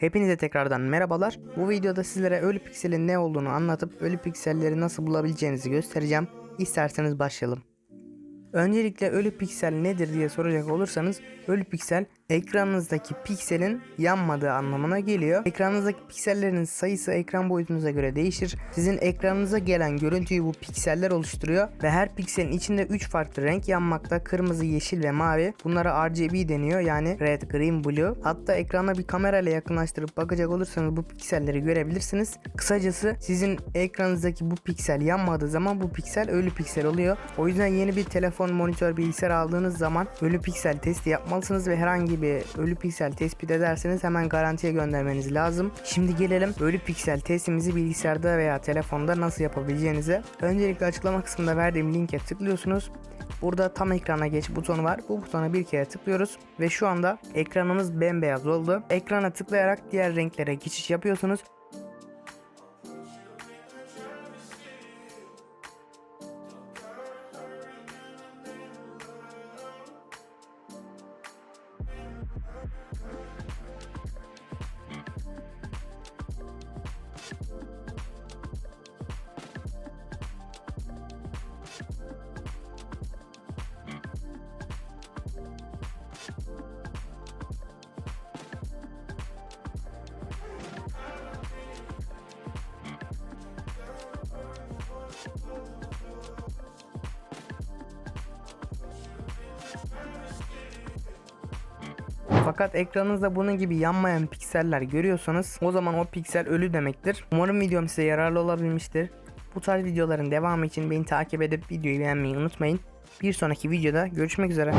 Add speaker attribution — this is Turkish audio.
Speaker 1: Hepinize tekrardan merhabalar. Bu videoda sizlere ölü pikselin ne olduğunu anlatıp ölü pikselleri nasıl bulabileceğinizi göstereceğim. İsterseniz başlayalım. Öncelikle ölü piksel nedir diye soracak olursanız ölü piksel ekranınızdaki pikselin yanmadığı anlamına geliyor. Ekranınızdaki piksellerin sayısı ekran boyutunuza göre değişir. Sizin ekranınıza gelen görüntüyü bu pikseller oluşturuyor ve her pikselin içinde 3 farklı renk yanmakta. Kırmızı, yeşil ve mavi. Bunlara RGB deniyor yani red, green, blue. Hatta ekrana bir kamerayla yakınlaştırıp bakacak olursanız bu pikselleri görebilirsiniz. Kısacası sizin ekranınızdaki bu piksel yanmadığı zaman bu piksel ölü piksel oluyor. O yüzden yeni bir telefon, monitör, bilgisayar aldığınız zaman ölü piksel testi yapmalısınız ve herhangi bir ölü piksel tespit ederseniz hemen garantiye göndermeniz lazım. Şimdi gelelim ölü piksel testimizi bilgisayarda veya telefonda nasıl yapabileceğinize. Öncelikle açıklama kısmında verdiğim linke tıklıyorsunuz. Burada tam ekrana geç butonu var. Bu butona bir kere tıklıyoruz ve şu anda ekranımız bembeyaz oldu. Ekrana tıklayarak diğer renklere geçiş yapıyorsunuz. Fakat ekranınızda bunun gibi yanmayan pikseller görüyorsanız o zaman o piksel ölü demektir. Umarım videom size yararlı olabilmiştir. Bu tarz videoların devamı için beni takip edip videoyu beğenmeyi unutmayın. Bir sonraki videoda görüşmek üzere.